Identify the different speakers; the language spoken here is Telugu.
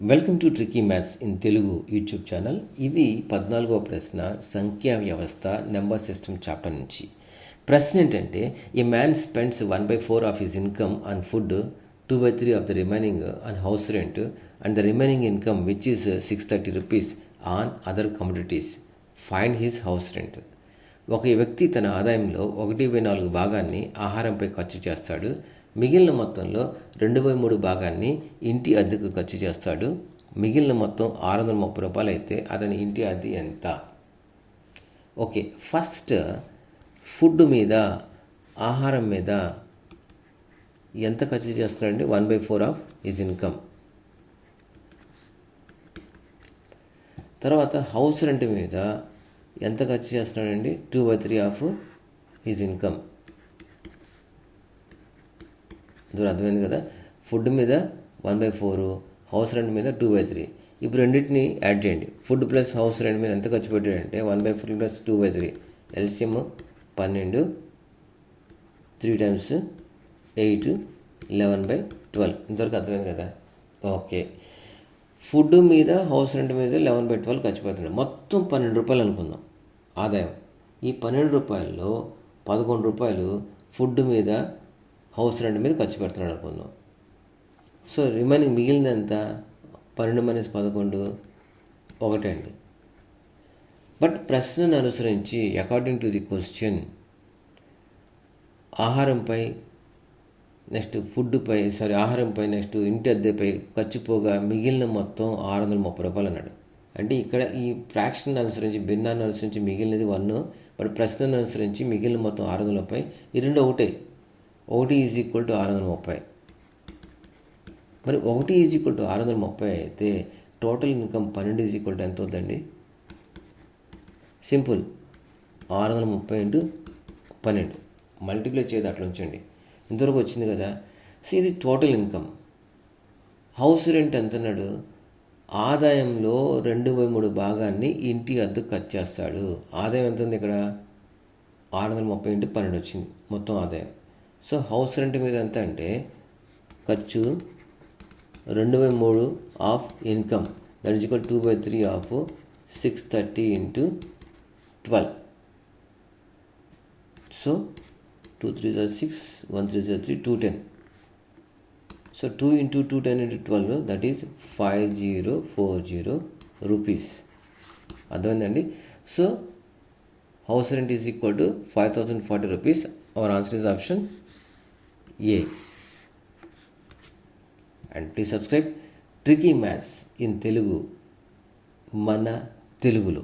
Speaker 1: Welcome to tricky maths in Telugu YouTube channel ఇది పద్నాలుగవ ప్రశ్న సంఖ్యా వ్యవస్థ నెంబర్ సిస్టమ్ చాప్టర్ నుంచి. ప్రశ్న ఏంటంటే ఈ man spends one by four of his income on food two by three of the remaining on house rent and the remaining income which is six thirty rupees on other commodities find his house rent ఒక వ్యక్తి తన ఆదాయంలో ఒకటి బై నాలుగు భాగాన్ని ఆహారంపై ఖర్చు చేస్తాడు. మిగిలిన మొత్తంలో రెండు బై మూడు భాగాన్ని ఇంటి అద్దెకు ఖర్చు చేస్తాడు. మిగిలిన మొత్తం ఆరు వందల ముప్పై రూపాయలు అయితే అతని ఇంటి అద్దె ఎంత? ఓకే ఫస్ట్ ఫుడ్ మీద ఆహారం మీద ఎంత ఖర్చు చేస్తున్నాడండి? One by four of is income. తర్వాత హౌస్ రెంట్ మీద ఎంత ఖర్చు చేస్తున్నాడండి? Two by three of his income. ఇప్పుడు అర్థమైంది కదా? ఫుడ్ మీద one by four house rent మీద టూ బై త్రీ. ఇప్పుడు రెండింటిని యాడ్ చేయండి. ఫుడ్ ప్లస్ హౌస్ రెంట్ మీద ఎంత ఖర్చు పెట్టాడంటే one by four plus two by three. LCM పన్నెండు three times eight eleven by twelve. ఇంతవరకు అర్థమైంది కదా? ఓకే. ఫుడ్ మీద హౌస్ రెంట్ మీద లెవెన్ బై ట్వెల్వ్ ఖర్చు పెడుతున్నాడు మొత్తం పన్నెండు రూపాయలు అనుకుందాం. ఆదాయం. ఈ పన్నెండు రూపాయల్లో పదకొండు రూపాయలు ఫుడ్ మీద హౌస్ రెంట్ మీద ఖర్చు పెడుతున్నాడు అనుకుందాం సో రిమైనింగ్ మిగిలినంత పన్నెండు మైనస్ పదకొండు ఒకటే అండి. బట్ ప్రశ్నను అనుసరించి అకార్డింగ్ టు ది క్వశ్చన్ ఆహారంపై నెక్స్ట్ ఫుడ్పై సారీ ఆహారంపై నెక్స్ట్ ఇంటి అద్దెపై ఖర్చు పోగా మిగిలిన మొత్తం ఆరు వందల ముప్పై రూపాయలు అన్నాడు. అంటే ఇక్కడ ఈ ఫ్రాక్షన్ అనుసరించి భిన్నాన్ని అనుసరించి మిగిలినది వన్ బట్ ప్రశ్నను అనుసరించి మిగిలిన మొత్తం ఆరు వందల ముప్పై ఈ రెండు ఒకటే. ఒకటి ఈజ్ ఈక్వల్ టు ఆరు వందల ముప్పై. మరి ఒకటి ఈజ్ ఈక్వల్ టు ఆరు వందల ముప్పై అయితే టోటల్ ఇన్కమ్ పన్నెండు ఈజ్ ఈక్వల్ టు ఎంత అవుతుందండి సింపుల్. ఆరు వందల ముప్పై ఇంటూ పన్నెండు. మల్టిప్లై చేయదు అట్లా ఉంచండి. ఇంతవరకు వచ్చింది కదా. సో ఇది టోటల్ ఇన్కమ్. హౌస్ రెంట్ ఎంత అన్నాడు ఆదాయంలో రెండు బై మూడు భాగాన్ని ఇంటి అద్దు ఖర్చు చేస్తాడు. ఆదాయం ఎంత ఉంది ఇక్కడ? ఆరు వందల ముప్పై ఇంటూ పన్నెండు వచ్చింది. మొత్తం ఆదాయం. సో హౌస్ రెంట్ మీద ఎంత అంటే ఖర్చు రెండు బై మూడు of income. That is equal two by three of six thirty into twelve so two three జా సిక్స్ వన్ త్రీ జా three two ten so two into two ten into twelve that is five zero four zero rupees అర్థమైందండి? So house rent is equal to five thousand forty rupees our answer is option A and please subscribe tricky maths in Telugu మన తెలుగులో